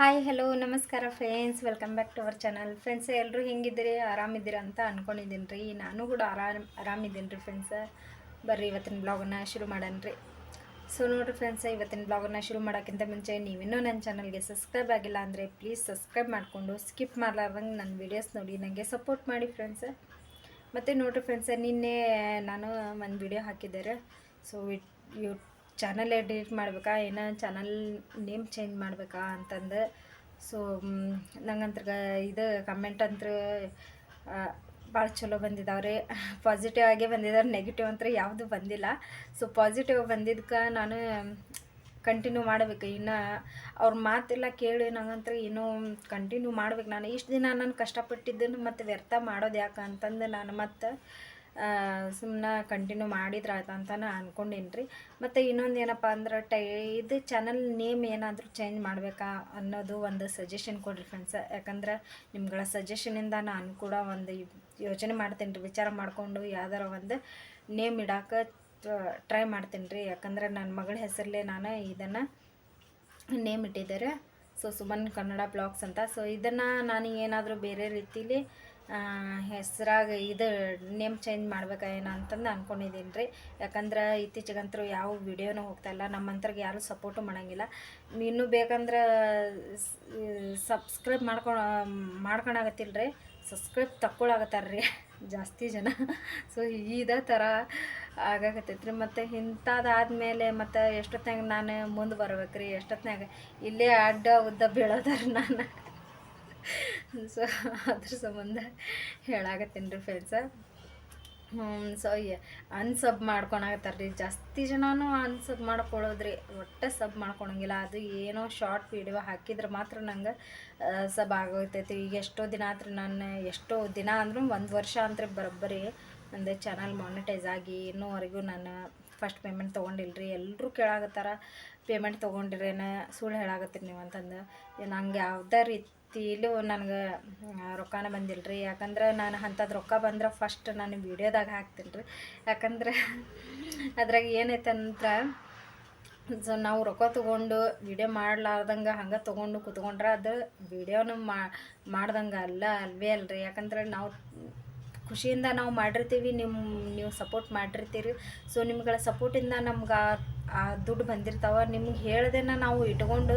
Hi hello ನಮಸ್ಕಾರ friends welcome back to our channel friends ಎಲ್ಲರೂ ಹೆಂಗಿದ್ದೀರಿ? ಆರಾಮಿದ್ದೀರಾ ಅಂತ ಅಂದ್ಕೊಂಡಿದ್ದೀನಿ ರೀ ನಾನು ಕೂಡ ಆರಾಮ್ ಆರಾಮಿದ್ದೀನಿ ರೀ ಫ್ರೆಂಡ್ಸ್ ಬರ್ರಿ, ಇವತ್ತಿನ ಬ್ಲಾಗನ್ನು ಶುರು ಮಾಡೋಣ ರೀ ಸೊ ನೋಡಿರಿ ಫ್ರೆಂಡ್ಸ್ ಇವತ್ತಿನ ಬ್ಲಾಗನ್ನ ಶುರು ಮಾಡೋಕ್ಕಿಂತ ಮುಂಚೆ ನೀವಿನ್ನೂ ನನ್ನ ಚಾನಲ್ಗೆ ಸಬ್ಸ್ಕ್ರೈಬ್ ಆಗಿಲ್ಲ ಅಂದರೆ ಪ್ಲೀಸ್ ಸಬ್ಸ್ಕ್ರೈಬ್ ಮಾಡಿಕೊಂಡು ಸ್ಕಿಪ್ ಮಾಡಲಾರ್ದಂಗೆ ನನ್ನ ವೀಡಿಯೋಸ್ ನೋಡಿ. ನನಗೆ ಸಪೋರ್ಟ್ ಮಾಡಿ ಫ್ರೆಂಡ್ಸ್ ಮತ್ತು ನೋಡಿರಿ ಫ್ರೆಂಡ್ಸ್ ನಿನ್ನೆ ನಾನು ಒಂದು ವಿಡಿಯೋ ಹಾಕಿದ್ದಾರೆ. ಸೊ ಯೂ ಚಾನಲ್ ಎಡಿಟ್ ಮಾಡ್ಬೇಕಾ? ಏನೋ ಚಾನಲ್ ನೇಮ್ ಚೇಂಜ್ ಮಾಡ್ಬೇಕಾ ಅಂತಂದು. ಸೊ ನಂಗಂತ್ರ ಇದು ಕಮೆಂಟ್ ಅಂತೂ ಭಾಳ ಚಲೋ ಬಂದಿದ್ದಾವ್ರಿ ಪಾಸಿಟಿವ್ ಆಗೇ ಬಂದಿದ್ದಾರೆ ನೆಗೆಟಿವ್ ಅಂತ ಯಾವುದು ಬಂದಿಲ್ಲ. ಸೊ ಪಾಸಿಟಿವ್ ಬಂದಿದ್ದಕ್ಕೆ ನಾನು ಕಂಟಿನ್ಯೂ ಮಾಡ್ಬೇಕು. ಇನ್ನು ಅವ್ರ ಮಾತೆಲ್ಲ ಕೇಳಿ ನಂಗಂತ್ರ ಏನೋ ಕಂಟಿನ್ಯೂ ಮಾಡ್ಬೇಕು. ನಾನು ಇಷ್ಟು ದಿನ ನಾನು ಕಷ್ಟಪಟ್ಟಿದ್ದನ್ನು ಮತ್ತು ವ್ಯರ್ಥ ಮಾಡೋದು ಯಾಕೆ ಅಂತಂದು ನಾನು ಮತ್ತು ಸುಮ್ಮನೆ ಕಂಟಿನ್ಯೂ ಮಾಡಿದ್ರೆ ಆಯ್ತು ಅಂತ ಅಂದ್ಕೊಂಡೀನಿ ರೀ ಮತ್ತು ಇನ್ನೊಂದು ಏನಪ್ಪ ಅಂದ್ರೆ ಟೈ, ಇದು ಚಾನಲ್ ನೇಮ್ ಏನಾದರೂ ಚೇಂಜ್ ಮಾಡಬೇಕಾ ಅನ್ನೋದು ಒಂದು ಸಜೆಷನ್ ಕೊಡಿರಿ ಫ್ರೆಂಡ್ಸ್ ಯಾಕಂದ್ರೆ ನಿಮ್ಗಳ ಸಜೆಷನಿಂದ ನಾನು ಕೂಡ ಒಂದು ಯೋಚನೆ ಮಾಡ್ತೀನಿ ರೀ ವಿಚಾರ ಮಾಡಿಕೊಂಡು ಯಾವ್ದಾರ ಒಂದು ನೇಮ್ ಇಡಕ್ಕೆ ಟ್ರೈ ಮಾಡ್ತೀನಿ ರೀ ಯಾಕಂದ್ರೆ ನನ್ನ ಮಗಳ ಹೆಸರಲ್ಲೇ ನಾನು ಇದನ್ನು ನೇಮ್ ಇಟ್ಟಿದ್ದಾರೆ. ಸೊ ಸುಮನ್ ಕನ್ನಡ ಬ್ಲಾಗ್ಸ್ ಅಂತ. ಸೊ ಇದನ್ನು ನಾನು ಏನಾದರೂ ಬೇರೆ ರೀತಿಲಿ ಹೆಸ್ರಾಗ ಇದು ನೇಮ್ ಚೇಂಜ್ ಮಾಡ್ಬೇಕಾ ಏನೋ ಅಂತಂದು ಅಂದ್ಕೊಂಡಿದ್ದೀನಿ ರೀ ಯಾಕಂದ್ರೆ ಇತ್ತೀಚೆಗಂತರೂ ಯಾವ ವಿಡಿಯೋನೂ ಹೋಗ್ತಾಯಿಲ್ಲ ನಮ್ಮಂತರ್ಗೆ ಯಾರೂ ಸಪೋರ್ಟು ಮಾಡೋಂಗಿಲ್ಲ. ಇನ್ನೂ ಬೇಕಂದ್ರೆ ಸಬ್ಸ್ಕ್ರೈಬ್ ಮಾಡ್ಕೊ ಮಾಡ್ಕೊಳಕತ್ತಿಲ್ಲ ರೀ ಸಬ್ಸ್ಕ್ರೈಬ್ ತಕ್ಕೊಳಾಗತ್ತಾರ ರೀ ಜಾಸ್ತಿ ಜನ. ಸೊ, ಇದೇ ಥರ ಆಗಾಕತ್ತೈತೆ ರೀ ಮತ್ತು ಇಂಥದಾದ್ಮೇಲೆ ಮತ್ತು ಎಷ್ಟೊತ್ತಿನಾಗ ನಾನು ಮುಂದೆ ಬರ್ಬೇಕು ರೀ ಎಷ್ಟೊತ್ತಿನಾಗ ಇಲ್ಲೇ ಅಡ್ಡ ಉದ್ದ ಬೀಳೋದಾರ ನಾನು. ಸೊ ಅದ್ರ ಸಂಬಂಧ ಹೇಳಾಗತ್ತೇನು ರೀ ಫ್ರೆಂಡ್ಸ ಸೊ ಅನ್ಸಬ್ ಮಾಡ್ಕೊಳಕತ್ತಾರ ರೀ ಜಾಸ್ತಿ ಜನನೂ ಅನ್ಸಬ್ ಮಾಡ್ಕೊಳ್ಳೋದ್ರಿ ಒಟ್ಟು ಸಬ್ ಮಾಡ್ಕೊಳಂಗಿಲ್ಲ ಅದು ಏನೋ ಶಾರ್ಟ್ ವೀಡಿಯೋ ಹಾಕಿದ್ರೆ ಮಾತ್ರ ನಂಗೆ ಸಬ್ ಆಗೋಗ್ತೈತಿ ಈಗ ಎಷ್ಟೋ ದಿನ ಆದ್ರೆ ನಾನು ಎಷ್ಟೋ ದಿನ ಅಂದ್ರೂ ಒಂದು ವರ್ಷ ಅಂದ್ರೆ ಬರೋಬ್ಬರಿ. ನಂದು ಚಾನಲ್ ಮಾನಿಟೈಸ್ ಆಗಿ ಇನ್ನೂವರೆಗೂ ನಾನು ಫಸ್ಟ್ ಪೇಮೆಂಟ್ ತೊಗೊಂಡಿಲ್ರಿ. ಎಲ್ಲರೂ ಕೇಳಾಗತ್ತಾರ ಪೇಮೆಂಟ್ ತೊಗೊಂಡಿರೇನ? ಸುಳ್ಳು ಹೇಳಾಗತ್ತೀರಿ ನೀವು ಅಂತಂದು. ನಂಗೆ ಯಾವುದೇ ರೀತಿಲೂ ನನಗೆ ರೊಕ್ಕನ ಬಂದಿಲ್ಲ ರೀ ಯಾಕಂದ್ರೆ ನಾನು ಅಂಥದ್ದು ರೊಕ್ಕ ಬಂದ್ರೆ ಫಸ್ಟ್ ನಾನು ವೀಡಿಯೋದಾಗ ಹಾಕ್ತೀನಿ ರೀ ಯಾಕಂದ್ರೆ ಅದ್ರಾಗ ಏನೈತಂದ್ರೆ ಸೊ ನಾವು ರೊಕ್ಕ ತೊಗೊಂಡು ವಿಡಿಯೋ ಮಾಡ್ಲಾರ್ದಂಗೆ ಹಂಗೆ ತೊಗೊಂಡು ಕುತ್ಕೊಂಡ್ರೆ ಅದು ವಿಡಿಯೋನು ಮಾಡ್ದಂಗೆ ಅಲ್ಲ, ಅಲ್ವೇ ಅಲ್ರಿ. ಯಾಕಂದ್ರೆ ನಾವು ಖುಷಿಯಿಂದ ನಾವು ಮಾಡಿರ್ತೀವಿ ನಿಮ್ಮ ನೀವು ಸಪೋರ್ಟ್ ಮಾಡಿರ್ತೀರಿ. ಸೊ ನಿಮ್ಗಳ ಸಪೋರ್ಟಿಂದ ನಮ್ಗೆ ಆ ದುಡ್ಡು ಬಂದಿರ್ತಾವೆ. ನಿಮ್ಗೆ ಹೇಳ್ದೇನ ನಾವು ಇಟ್ಕೊಂಡು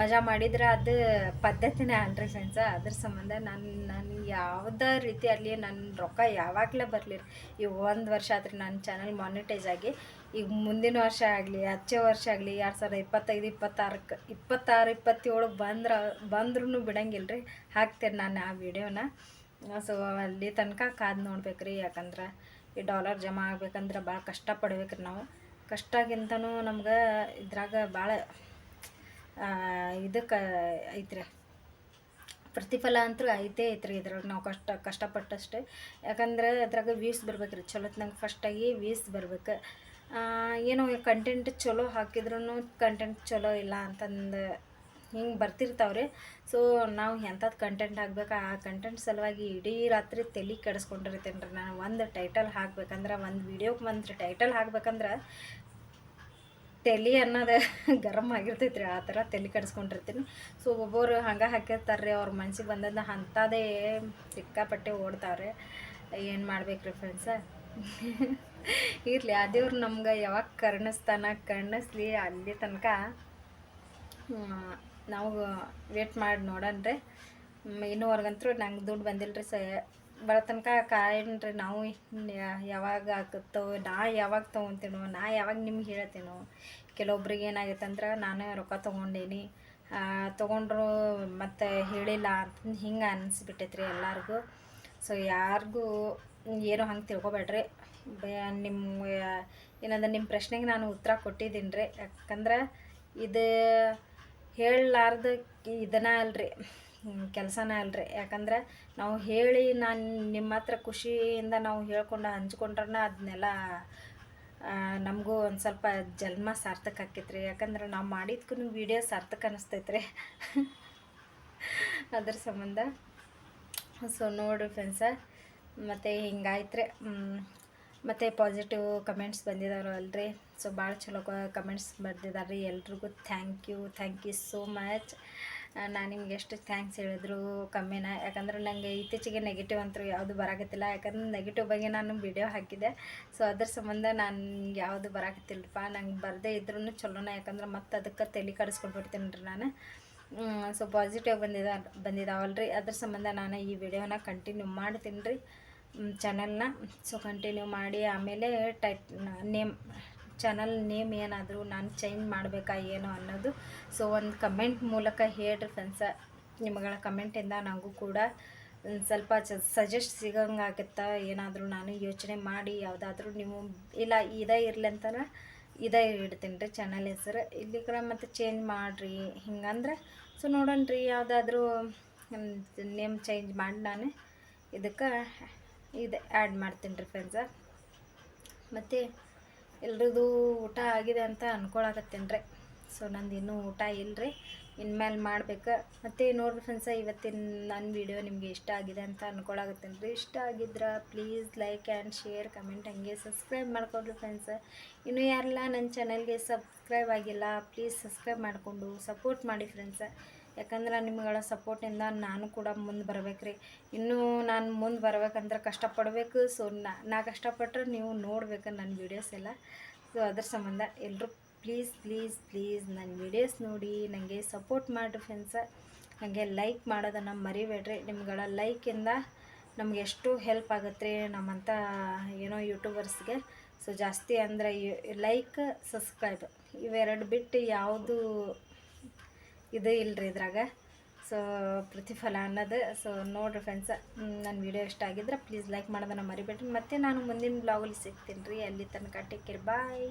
ಮಜಾ ಮಾಡಿದ್ರೆ ಅದು ಪದ್ಧತಿನೇ ಅಲ್ರಿ ಫ್ರೆಂಡ್ಸ. ಅದ್ರ ಸಂಬಂಧ ನಾನು ನಾನು ಯಾವುದೇ ರೀತಿ ಅಲ್ಲಿ ನನ್ನ ರೊಕ್ಕ ಯಾವಾಗಲೇ ಬರಲಿ. ಈಗ ಒಂದು ವರ್ಷ ಆದರೆ ನನ್ನ ಚಾನಲ್ ಮಾನಿಟೈಸ್ ಆಗಿ. ಈಗ ಮುಂದಿನ ವರ್ಷ ಆಗಲಿ ಹಚ್ಚೇ ವರ್ಷ ಆಗಲಿ, ಎರಡು ಸಾವಿರದ ಇಪ್ಪತ್ತೈದು ಇಪ್ಪತ್ತಾರಕ್ಕೆ ಇಪ್ಪತ್ತಾರು, ಇಪ್ಪತ್ತೇಳು ಬಂದ್ರೆ ಬಂದ್ರೂ ಬಿಡಂಗಿಲ್ಲ ರೀ ಹಾಕ್ತೇನೆ ನಾನು ಆ ವಿಡಿಯೋನ ಸೊ, ಅಲ್ಲಿ ತನಕ ಕಾದು ನೋಡ್ಬೇಕು ರೀ ಯಾಕಂದ್ರೆ ಈ ಡಾಲರ್ ಜಮಾ ಆಗ್ಬೇಕಂದ್ರೆ ಭಾಳ ಕಷ್ಟಪಡ್ಬೇಕು ರೀ ನಾವು. ಕಷ್ಟಗಿಂತನೂ ನಮ್ಗೆ ಇದ್ರಾಗ ಭಾಳ ಇದಕ್ಕೆ ಐತ್ರಿ. ಪ್ರತಿಫಲ ಅಂತೂ ಐತೆ ಐತ್ರಿ ಇದ್ರಾಗ ನಾವು ಕಷ್ಟ, ಕಷ್ಟಪಟ್ಟಷ್ಟೇ. ಯಾಕಂದ್ರೆ ಅದ್ರಾಗ ವ್ಯೂಸ್ ಬರ್ಬೇಕು ರೀ ಚಲೋತ್ನಂಗೆ ಫಸ್ಟಾಗಿ ವ್ಯೂಸ್ ಬರ್ಬೇಕು. ಏನೋ ಕಂಟೆಂಟ್ ಚಲೋ ಹಾಕಿದ್ರೂ ಕಂಟೆಂಟ್ ಚಲೋ ಇಲ್ಲ ಅಂತಂದು ಹಿಂಗೆ ಬರ್ತಿರ್ತಾವ್ರಿ. ಸೊ ನಾವು ಎಂಥದ್ದು ಕಂಟೆಂಟ್ ಹಾಕ್ಬೇಕು, ಆ ಕಂಟೆಂಟ್ ಸಲುವಾಗಿ ಇಡೀ ರಾತ್ರಿ ತಲೆ ಕೆಡಿಸ್ಕೊಂಡಿರ್ತೇನೆ ರೀ ನಾನು. ಒಂದು ಟೈಟಲ್ ಹಾಕ್ಬೇಕಂದ್ರೆ, ಒಂದು ವೀಡಿಯೋಗೆ ಒಂದು ಟೈಟಲ್ ಹಾಕ್ಬೇಕಂದ್ರೆ ತಲೆ ಅನ್ನೋದು ಗರಮ್ ಆಗಿರ್ತೈತೆ ರೀ ಆ ಥರ ತಲೆ ಕಡಿಸ್ಕೊಂಡಿರ್ತೀನಿ. ಸೊ ಒಬ್ಬೊಬ್ರು ಹಂಗೆ ಹಾಕಿರ್ತಾರೆ ರೀ ಅವ್ರ ಮನ್ಸಿಗೆ ಬಂದದ್ದು ಅಂಥದೇ ಸಿಕ್ಕಾಪಟ್ಟೆ ಓಡ್ತಾವ್ರೆ. ಏನು ಮಾಡ್ಬೇಕು ರೀ ಫ್ರೆಂಡ್ಸ ಇರಲಿ, ಆ ದೇವ್ರು ನಮ್ಗೆ ಯಾವಾಗ ಕರ್ಣಿಸ್ತಾನ, ಕರ್ಣಿಸ್ಲಿ ಅಲ್ಲಿ ತನಕ ನಾವು ವೇಟ್ ಮಾಡಿ ನೋಡೋಣ ರೀ ಇನ್ನೂವರೆಗಂತೂ ನಂಗೆ ದುಡ್ಡು ಬಂದಿಲ್ಲ ರೀ ಸ. ಬರ ತನಕ ಕಾಯಣ್ರಿ ನಾವು ಯಾವಾಗ ಆಗುತ್ತೋ ನಾ ಯಾವಾಗ ತೊಗೊತೀನೋ, ನಾ ಯಾವಾಗ ನಿಮ್ಗೆ ಹೇಳ್ತೀನೋ. ಕೆಲವೊಬ್ರಿಗೆ ಏನಾಗೈತೆ ಅಂದ್ರೆ ನಾನು ರೊಕ್ಕ ತೊಗೊಂಡೇನಿ. ತೊಗೊಂಡ್ರು ಮತ್ತು ಹೇಳಿಲ್ಲ ಅಂತ ಹಿಂಗೆ ಅನಿಸ್ಬಿಟ್ಟೈತೆ ರೀ ಎಲ್ಲರಿಗೂ. ಸೊ ಯಾರಿಗೂ ಏನೋ ಹಂಗೆ ತಿಳ್ಕೊಬೇಡ್ರಿ. ನಿಮ್ಮ ಏನಂದ್ರೆ ನಿಮ್ಮ ಪ್ರಶ್ನೆಗೆ ನಾನು ಉತ್ತರ ಕೊಟ್ಟಿದ್ದೀನಿ ರೀ ಯಾಕಂದ್ರೆ ಇದು ಹೇಳಲಾರ್ದ ಇದನ್ನ ಅಲ್ರಿ ಕೆಲಸನ ಅಲ್ರಿ. ಯಾಕಂದ್ರೆ ನಾವು ಹೇಳಿ ನಾನು ನಿಮ್ಮ ಹತ್ರ ಖುಷಿಯಿಂದ ನಾವು ಹೇಳ್ಕೊಂಡು ಹಂಚ್ಕೊಂಡ್ರನ ಅದನ್ನೆಲ್ಲ ನಮಗೂ ಒಂದು ಸ್ವಲ್ಪ ಜನ್ಮ ಸಾರ್ಥಕ ಆಕೈತ್ರಿ. ಯಾಕಂದ್ರೆ ನಾವು ಮಾಡಿದ್ಕೂ ವೀಡಿಯೋ ಸಾರ್ಥಕ ಅನ್ನಿಸ್ತೈತೆ ರೀ ಅದ್ರ ಸಂಬಂಧ. ಸೊ ನೋಡಿರಿ ಫ್ರೆಂಡ್ಸ ಮತ್ತು ಹಿಂಗಾಯ್ತು ರೀ ಮತ್ತು ಪಾಸಿಟಿವ್ ಕಮೆಂಟ್ಸ್ ಬಂದಿದಾರೋ ಅಲ್ರಿ. ಸೊ ಭಾಳ ಚಲೋ ಕಮೆಂಟ್ಸ್ ಬರ್ದಿದ್ದಾರೆ ರೀ ಎಲ್ರಿಗೂ. Thank you thank you so much ನಾನು ನಿಮ್ಗೆ ಎಷ್ಟು ಥ್ಯಾಂಕ್ಸ್ ಹೇಳಿದ್ರು ಕಮ್ಮಿನ. ಯಾಕಂದ್ರೆ ನನಗೆ ಇತ್ತೀಚೆಗೆ ನೆಗೆಟಿವ್ ಅಂತೂ ಯಾವುದು ಬರಾಕತ್ತಿಲ್ಲ. ಯಾಕಂದ್ರೆ ನೆಗೆಟಿವ್ ಬಗ್ಗೆ ನಾನು ವಿಡಿಯೋ ಹಾಕಿದೆ ಸೊ ಅದ್ರ ಸಂಬಂಧ ನಾನು ಯಾವುದು ಬರಾಕತ್ತಿಲ್ಲಪ್ಪ. ನಂಗೆ ಬರದೇ ಇದ್ರೂ ಚಲೋನ. ಯಾಕಂದ್ರೆ ಮತ್ತೆ ಅದಕ್ಕೆ ತಲೆ ಕಡಿಸ್ಕೊಂಡ್ಬಿಡ್ತೀನಿ ರೀ ನಾನು ಸೊ ಪಾಸಿಟಿವ್ ಬಂದಿದ ಬಂದಿದಾವಲ್ರಿ. ಅದ್ರ ಸಂಬಂಧ ನಾನು ಈ ವಿಡಿಯೋನ ಕಂಟಿನ್ಯೂ ಮಾಡ್ತೀನಿ ರೀ ಚಾನಲ್ನ ಸೊ ಕಂಟಿನ್ಯೂ ಮಾಡಿ, ಆಮೇಲೆ ಟೈಟ್ ನೇಮ್ ಚಾನಲ್ ನೇಮ್ ಏನಾದರೂ ನಾನು ಚೇಂಜ್ ಮಾಡಬೇಕಾ ಏನು ಅನ್ನೋದು. ಸೊ ಒಂದು ಕಮೆಂಟ್ ಮೂಲಕ ಹೇಳ್ರಿ ಫ್ರೆಂಡ್ಸ ನಿಮ್ಮಗಳ ಕಮೆಂಟಿಂದ ನನಗೂ ಕೂಡ ಸ್ವಲ್ಪ ಸಜೆಸ್ಟ್ ಸಿಗಂಗಾಗತ್ತಾ ಏನಾದರೂ ನಾನು ಯೋಚನೆ ಮಾಡಿ, ಯಾವುದಾದ್ರೂ ನೀವು ಇಲ್ಲ, ಇದೇ ಇರಲಿ ಅಂತಾನೆ ಇದೇ ಇಡ್ತೀನಿ ರೀ ಚಾನಲ್ ಹೆಸರು. ಇಲ್ಲಿ ಕೂಡ ಮತ್ತೆ ಚೇಂಜ್ ಮಾಡಿರಿ. ಹಿಂಗಂದ್ರೆ ಸೊ ನೋಡೋಣ ರೀ ಯಾವುದಾದ್ರೂ ನೇಮ್ ಚೇಂಜ್ ಮಾಡಿ ನಾನು. ಇದಕ್ಕೆ ಇದು ಆ್ಯಡ್ ಮಾಡ್ತೀನಿ ರೀ ಫ್ರೆಂಡ್ಸ ಮತ್ತು ಎಲ್ರದ್ದು ಊಟ ಆಗಿದೆ ಅಂತ ಅಂದ್ಕೊಳಕತ್ತೇನೆ ರೀ. ಸೊ ನಂದು ಇನ್ನೂ ಊಟ ಇಲ್ಲರಿ ಇನ್ಮೇಲೆ ಮಾಡ್ಬೇಕು. ಮತ್ತು ನೋಡ್ರಿ ಫ್ರೆಂಡ್ಸ ಇವತ್ತಿನ ನನ್ನ ವಿಡಿಯೋ ನಿಮಗೆ ಇಷ್ಟ ಆಗಿದೆ ಅಂತ ಅಂದ್ಕೊಳಕತ್ತೇನೆ ರೀ. ಇಷ್ಟ ಆಗಿದ್ರೆ please like and share comment ಹಂಗೆ ಸಬ್ಸ್ಕ್ರೈಬ್ ಮಾಡ್ಕೊಡ್ರಿ ಫ್ರೆಂಡ್ಸ ಇನ್ನೂ ಯಾರೆಲ್ಲ ನನ್ನ ಚಾನಲ್ಗೆ ಸಬ್ಸ್ಕ್ರೈಬ್ ಆಗಿಲ್ಲ ಪ್ಲೀಸ್ ಸಬ್ಸ್ಕ್ರೈಬ್ ಮಾಡಿಕೊಂಡು ಸಪೋರ್ಟ್ ಮಾಡಿ ಫ್ರೆಂಡ್ಸ ಯಾಕಂದ್ರೆ ನಿಮ್ಗಳ ಸಪೋರ್ಟಿಂದ ನಾನು ಕೂಡ ಮುಂದೆ ಬರ್ಬೇಕ್ರಿ. ಇನ್ನೂ ನಾನು ಮುಂದೆ ಬರ್ಬೇಕಂದ್ರೆ ಕಷ್ಟಪಡಬೇಕು. ಸೊ ನಾ ಕಷ್ಟಪಟ್ಟರೆ ನೀವು ನೋಡ್ಬೇಕು ನನ್ನ ವೀಡಿಯೋಸ್ ಎಲ್ಲ. ಸೊ ಅದ್ರ ಸಂಬಂಧ ಎಲ್ಲರೂ ಪ್ಲೀಸ್ ಪ್ಲೀಸ್ ಪ್ಲೀಸ್ ನನ್ನ ವೀಡಿಯೋಸ್ ನೋಡಿ ನನಗೆ ಸಪೋರ್ಟ್ ಮಾಡಿರಿ ಫ್ರೆಂಡ್ಸ ಹಾಗೆ ಲೈಕ್ ಮಾಡೋದನ್ನು ಮರಿಬೇಡ್ರಿ. ನಿಮ್ಗಳ ಲೈಕಿಂದ ನಮ್ಗೆ ಎಷ್ಟು ಹೆಲ್ಪ್ ಆಗುತ್ತೆ ರೀ ನಮ್ಮಂಥ ಏನೋ ಯೂಟ್ಯೂಬರ್ಸ್ಗೆ ಸೊ ಜಾಸ್ತಿ ಅಂದರೆ ಲೈಕ್ ಸಬ್ಸ್ಕ್ರೈಬ್ ಇವೆರಡು ಬಿಟ್ಟು ಯಾವುದು ಇದು ಇಲ್ಲರಿ ಇದ್ರಾಗ. ಸೊ ಪ್ರತಿಫಲ ಅನ್ನೋದು. ಸೊ ನೋಡಿರಿ ಫ್ರೆಂಡ್ಸ್ ನನ್ನ ವೀಡಿಯೋ ಇಷ್ಟ ಆಗಿದ್ರೆ ಪ್ಲೀಸ್ ಲೈಕ್ ಮಾಡೋದನ್ನು ಮರಿಬೇಡ್ರಿ. ಮತ್ತೆ ನಾನು ಮುಂದಿನ ಬ್ಲಾಗಲ್ಲಿ ಸಿಗ್ತೀನಿ ರೀ. ಅಲ್ಲಿ ತನಕ ಟೇಕ್ ಕೇರ್ ಬಾಯ್